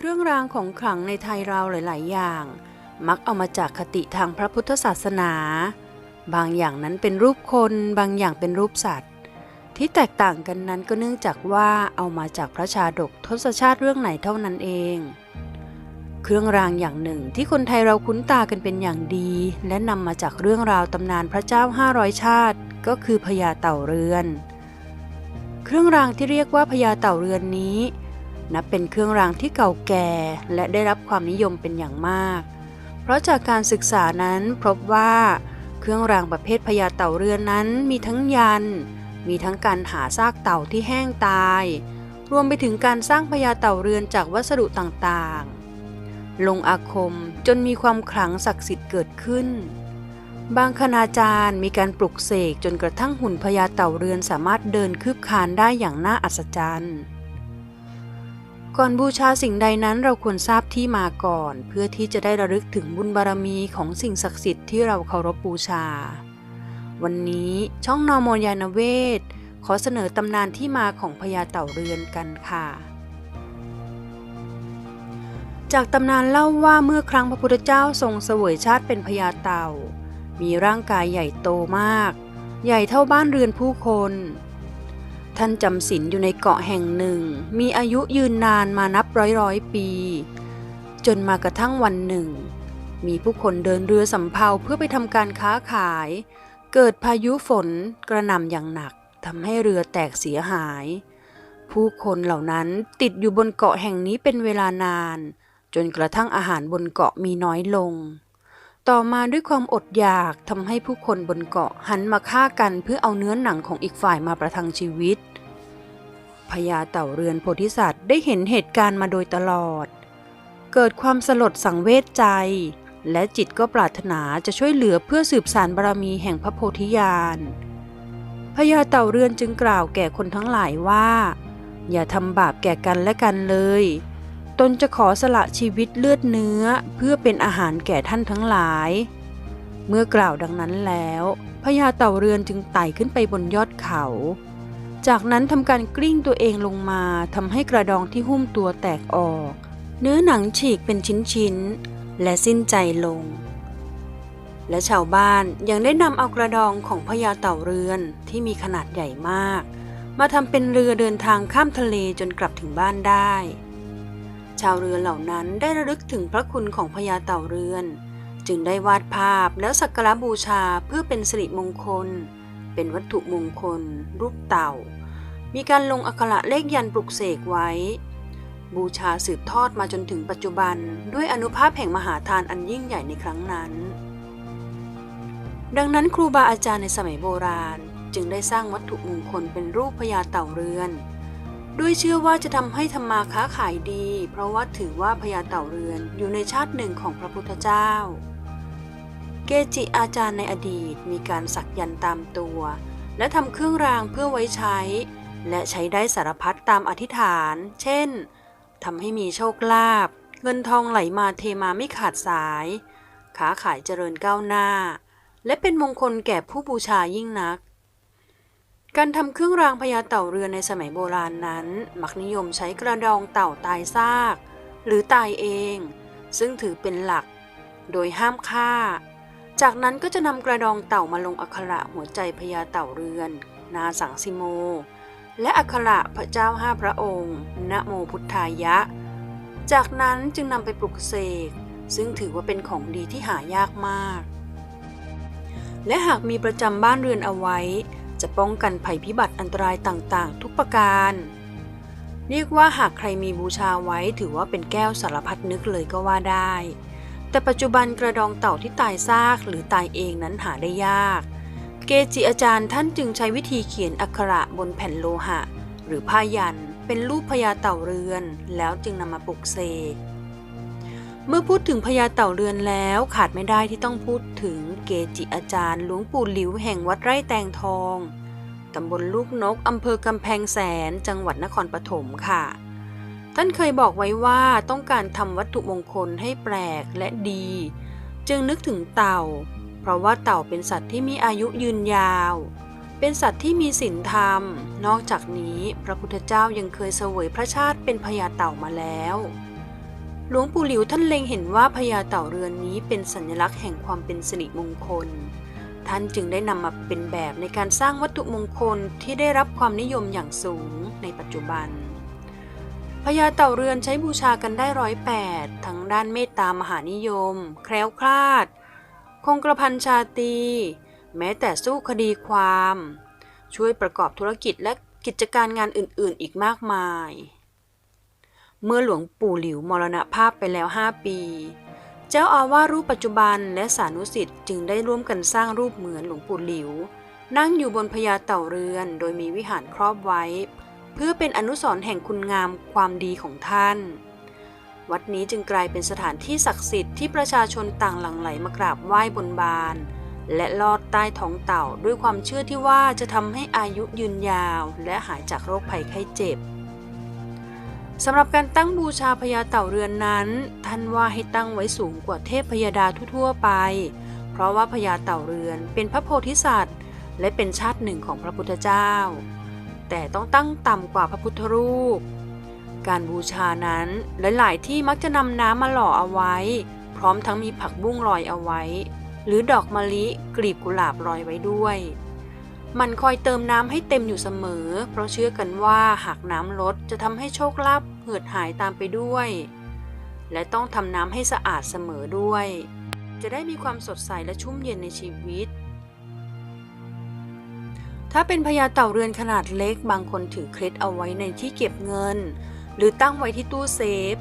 เครื่องรางของขลังในไทยเราหลาย ๆ อย่าง มักเอามาจากคติทางพระพุทธศาสนา บางอย่างนั้นเป็นรูปคน บางอย่างเป็นรูปสัตว์ ที่แตกต่างกันนั้นก็เนื่องจากว่าเอามาจากพระชาดกทศชาติเรื่องไหนเท่านั้นเอง เครื่องรางอย่างหนึ่งที่คนไทยเราคุ้นตากันเป็นอย่างดี และนำมาจากเรื่องราวตำนานพระเจ้า 500 ชาติ ก็คือพญาเต่าเรือน เครื่องรางที่เรียกว่าพญาเต่าเรือนนี้ นับเป็นเครื่องรางที่เก่าแก่และได้รับความนิยมเป็นอย่างมาก เพราะจากการศึกษานั้นพบว่าเครื่องรางประเภทพญาเต่าเรือนนั้นมีทั้งยัน มีทั้งการหาซากเต่าที่แห้งตาย รวมไปถึงการสร้างพญาเต่าเรือนจากวัสดุต่างๆ ลงอาคมจนมีความขลังศักดิ์สิทธิ์เกิดขึ้น บางคณาจารย์มีการปลุกเสกจนกระทั่งหุ่นพญาเต่าเรือนสามารถเดินคืบคลานได้อย่างน่าอัศจรรย์ ก่อนบูชาสิ่งใดนั้นเราควรทราบที่มาก่อน เพื่อที่จะได้ระลึกถึงบุญบารมีของสิ่งศักดิ์สิทธิ์ที่เราเคารพบูชา วันนี้ช่องนอมนยานเวศ ขอเสนอตำนานที่มาของพญาเต่าเรือนกันค่ะ จากตำนานเล่าว่าเมื่อครั้งพระพุทธเจ้าทรงเสวยชาติเป็นพญาเต่า มีร่างกายใหญ่โตมาก ใหญ่เท่าบ้านเรือนผู้คน ท่านจำศีลอยู่ในเกาะแห่งหนึ่ง มีอายุยืนนานมานับร้อยร้อยปี จนมากระทั่งวันหนึ่ง มีผู้คนเดินเรือสำเภาเพื่อไปทำการค้าขาย เกิดพายุฝนกระหน่ำอย่างหนักทำให้เรือแตกเสียหาย ผู้คนเหล่านั้นติดอยู่บนเกาะแห่งนี้เป็นเวลานาน จนกระทั่งอาหารบนเกาะมีน้อยลง ต่อมาด้วยความอดอยากทำให้ผู้คนบนเกาะหันมาฆ่ากันเพื่อเอาเนื้อหนังของอีกฝ่ายมาประทังชีวิต พญาเต่าเรือนโพธิสัตว์ได้เห็นเหตุการณ์มาโดยตลอด เกิดความสลดสังเวชใจ และจิตก็ปรารถนาจะช่วยเหลือเพื่อสืบสานบารมีแห่งพระโพธิญาณพญาเต่าเรือนจึงกล่าวแก่คนทั้งหลายว่า อย่าทำบาปแก่กันและกันเลย ตนจะขอสละชีวิตเลือดเนื้อเพื่อเป็นอาหารแก่ท่านทั้งหลาย เมื่อกล่าวดังนั้นแล้วพญาเต่าเรือนจึงไต่ขึ้นไปบนยอดเขา จากนั้นทำการกลิ้งตัวเองลงมาทำให้กระดองที่หุ้มตัวแตกออก เนื้อหนังฉีกเป็นชิ้นๆ และสิ้นใจลง และชาวบ้านยังได้นำเอากระดองของพญาเต่าเรือนที่มีขนาดใหญ่มาก มาทำเป็นเรือเดินทางข้ามทะเลจนกลับถึงบ้านได้ ชาวเรือเหล่านั้นได้ระลึกถึงพระคุณของพญาเต่าเรือน จึงได้วาดภาพแล้วสักการะบูชาเพื่อเป็นสิริมงคล เป็นวัตถุมงคล รูปเต่า มีการลงอักขระเลขยันปลุกเสกไว้ บูชาสืบทอดมาจนถึงปัจจุบัน ด้วยอนุภาพแห่งมหาทานอันยิ่งใหญ่ในครั้งนั้น ดังนั้นครูบาอาจารย์ในสมัยโบราณ จึงได้สร้างวัตถุมงคลเป็นรูปพญาเต่าเรือนด้วยเชื่อว่าจะทำให้ทำมาค้าขายดี เพราะว่าถือว่าพญาเต่าเรือนอยู่ในชาติหนึ่งของพระพุทธเจ้า เกจิอาจารย์ในอดีตมีการสักยันต์ตามตัว และทำเครื่องรางเพื่อไว้ใช้ และใช้ได้สารพัดตามอธิษฐาน เช่นทำให้มีโชคลาภเงินทองไหลมาเทมาไม่ขาดสาย ค้าขายเจริญก้าวหน้า และเป็นมงคลแก่ผู้บูชายิ่งนัก การทำเครื่องรางพญาเต่าเรือในสมัยโบราณนั้น มักนิยมใช้กระดองเต่าตายซาก หรือตายเอง ซึ่งถือเป็นหลัก โดยห้ามฆ่า จากนั้นก็จะนำกระดองเต่ามาลงอักขระหัวใจพญาเต่าเรือน นาสังสิโม และอักขระพระเจ้าห้าพระองค์นะโมพุทธายะ จากนั้นจึงนำไปปลุกเสก ซึ่งถือว่าเป็นของดีที่หายากมาก และหากมีประจำบ้านเรือนเอาไว้ จะป้องกันภัยพิบัติอันตรายต่างๆ ทุกประการ เรียกว่าหากใครมีบูชาไว้ถือว่าเป็นแก้วสารพัดนึกเลยก็ว่าได้ แต่ปัจจุบันกระดองเต่าที่ตายซากหรือตายเองนั้นหาได้ยาก เกจิอาจารย์ท่านจึงใช้วิธีเขียนอักขระบนแผ่นโลหะ หรือผ้ายัน เป็นรูปพญาเต่าเรือน แล้วจึงนำมาปลุกเสกเมื่อพูดถึงพญาเต่าเรือนแล้วขาดไม่ได้ที่ต้องพูดถึงเกจิอาจารย์หลวงปู่หลิวแห่งวัดไร่แตงทองตำบลลูกนกอำเภอกำแพงแสน จังหวัดนครปฐมค่ะ ท่านเคยบอกไว้ว่าต้องการทำวัตถุมงคลให้แปลกและดี จึงนึกถึงเต่า เพราะว่าเต่าเป็นสัตว์ที่มีอายุยืนยาว เป็นสัตว์ที่มีศีลธรรม นอกจากนี้พระพุทธเจ้ายังเคยเสวยพระชาติเป็นพญาเต่ามาแล้ว หลวงปู่หลิวท่านเล็งเห็นว่าพญาเต่าเรือนนี้เป็นสัญลักษณ์แห่งความเป็นสิริมงคล ท่านจึงได้นำมาเป็นแบบในการสร้างวัตถุมงคลที่ได้รับความนิยมอย่างสูงในปัจจุบัน พญาเต่าเรือนใช้บูชากันได้ร้อยแปดทั้งด้านเมตตามหานิยม แคล้วคลาด คงกระพันชาตี แม้แต่สู้คดีความ ช่วยประกอบธุรกิจและกิจการงานอื่นๆ อีกมากมาย เมื่อหลวงปู่หลิวมรณภาพไปแล้ว 5 ปี เจ้าอาวาสรูปปัจจุบันและสานุสิทธิ์จึงได้ร่วมกันสร้างรูปเหมือนหลวงปู่หลิว นั่งอยู่บนพญาเต่าเรือน โดยมีวิหารครอบไว้ เพื่อเป็นอนุสรณ์แห่งคุณงามความดีของท่าน วัดนี้จึงกลายเป็นสถานที่ศักดิ์สิทธิ์ที่ประชาชนต่างหลั่งไหลมากราบไหว้บนบาน และลอดใต้ท้องเต่าด้วยความเชื่อที่ว่าจะทำให้อายุยืนยาวและหายจากโรคภัยไข้เจ็บสำหรับการตั้งบูชาพญาเต่าเรือนนั้น ท่านว่าให้ตั้งไว้สูงกว่าเทพพยดาทั่วๆไป เพราะว่าพญาเต่าเรือนเป็นพระโพธิสัตว์ และเป็นชาติหนึ่งของพระพุทธเจ้า แต่ต้องตั้งต่ำกว่าพระพุทธรูป การบูชานั้นหลาย ๆ ที่มักจะนำน้ำมาหล่อเอาไว้ พร้อมทั้งมีผักบุ้งลอยเอาไว้ หรือดอกมะลิกลีบกุหลาบลอยไว้ด้วย มันคอยเติมน้ำให้เต็มอยู่เสมอ เพราะเชื่อกันว่าหากน้ำลดจะทำให้โชคลาภเหือดหายตามไปด้วย และต้องทำน้ำให้สะอาดเสมอด้วย จะได้มีความสดใสและชุ่มเย็นในชีวิต ถ้าเป็นพญาเต่าเรือนขนาดเล็ก บางคนถือเคล็ดเอาไว้ในที่เก็บเงิน หรือตั้งไว้ที่ตู้เซฟ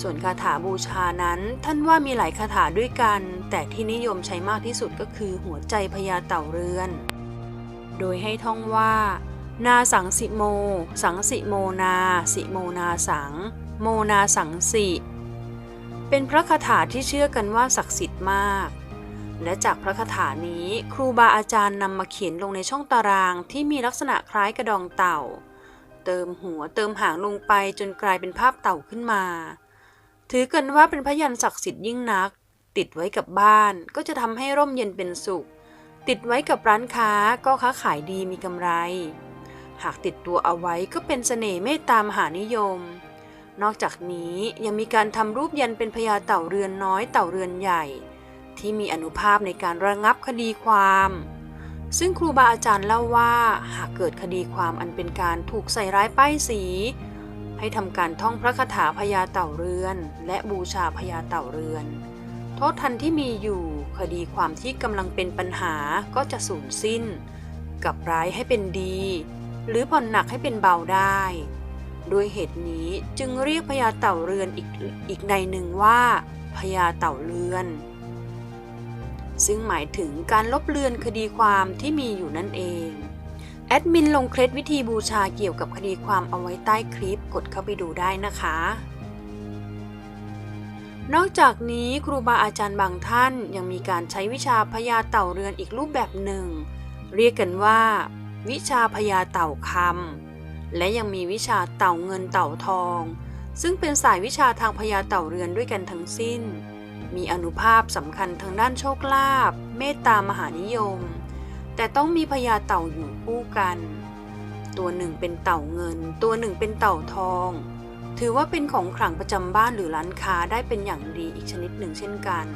ส่วนคาถาบูชานั้น ท่านว่ามีหลายคาถาด้วยกัน แต่ที่นิยมใช้มากที่สุดก็คือหัวใจพญาเต่าเรือน โดยให้ท่องว่า นาสังสิโม สังสิโมนา สิโมนาสัง โมนาสังสิ เป็นพระคาถาที่เชื่อกันว่าศักดิ์สิทธิ์มาก และจากพระคาถานี้ครูบาอาจารย์นำมาเขียนลงในช่องตารางที่มีลักษณะคล้ายกระดองเต่า เติมหัวเติมหางลงไปจนกลายเป็นภาพเต่าขึ้นมา ถือกันว่าเป็นพยันศักดิ์สิทธิ์ยิ่งนัก ติดไว้กับบ้านก็จะทำให้ร่มเย็นเป็นสุข ติดไว้กับร้านค้าก็ค้าขายดีมีกำไร หากติดตัวเอาไว้ก็เป็นเสน่ห์เมตตามหานิยม นอกจากนี้ยังมีการทำรูปยันเป็นพญาเต่าเรือนน้อยเต่าเรือนใหญ่ ที่มีอนุภาพในการระงับคดีความ ซึ่งครูบาอาจารย์เล่าว่าหากเกิดคดีความอันเป็นการถูกใส่ร้ายป้ายสี ให้ทำการท่องพระคาถาพญาเต่าเรือน และบูชาพญาเต่าเรือน โทษทันที่มีอยู่คดีความที่กำลังเป็นปัญหาก็จะสูญสิ้นกลับร้ายให้เป็นดี หรือผ่อนหนักให้เป็นเบาได้ด้วยเหตุนี้จึงเรียกพญาเต่าเรือนอีกอีกในหนึ่งว่าพญาเต่าเรือน ซึ่งหมายถึงการลบเลือนคดีความที่มีอยู่นั่นเอง แอดมินลงเคล็ดวิธีบูชาเกี่ยวกับคดีความเอาไว้ใต้คลิปกดเข้าไปดูได้นะคะ นอกจากนี้ครูบาอาจารย์บางท่านยังมีการใช้วิชาพญาเต่าเรือนอีกรูปแบบหนึ่ง เรียกกันว่า วิชาพญาเต่าคำและยังมีวิชาเต่าเงินเต่าทอง ซึ่งเป็นสายวิชาทางพญาเต่าเรือนด้วยกันทั้งสิ้น มีอนุภาพสำคัญทางด้านโชคลาภเมตตามหานิยม แต่ต้องมีพญาเต่าอยู่คู่กัน ตัวหนึ่งเป็นเต่าเงิน ตัวหนึ่งเป็นเต่าทอง ถือว่าเป็นของขลังประจำบ้านหรือร้านค้าได้เป็นอย่างดีอีกชนิดหนึ่งเช่นกัน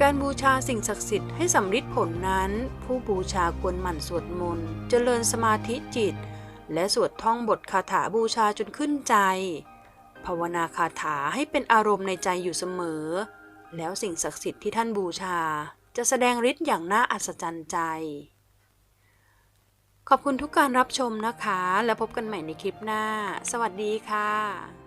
การบูชาสิ่งศักดิ์สิทธิ์ให้สำฤทธิ์ผลนั้น ผู้บูชาควรหมั่นสวดมนต์เจริญสมาธิจิต และสวดท่องบทคาถาบูชาจนขึ้นใจ ภาวนาคาถาให้เป็นอารมณ์ในใจอยู่เสมอ แล้วสิ่งศักดิ์สิทธิ์ที่ท่านบูชา จะแสดงฤทธิ์อย่างน่าอัศจรรย์ใจ ขอบคุณทุกการรับชมนะคะ แล้วพบกันใหม่ในคลิปหน้า สวัสดีค่ะ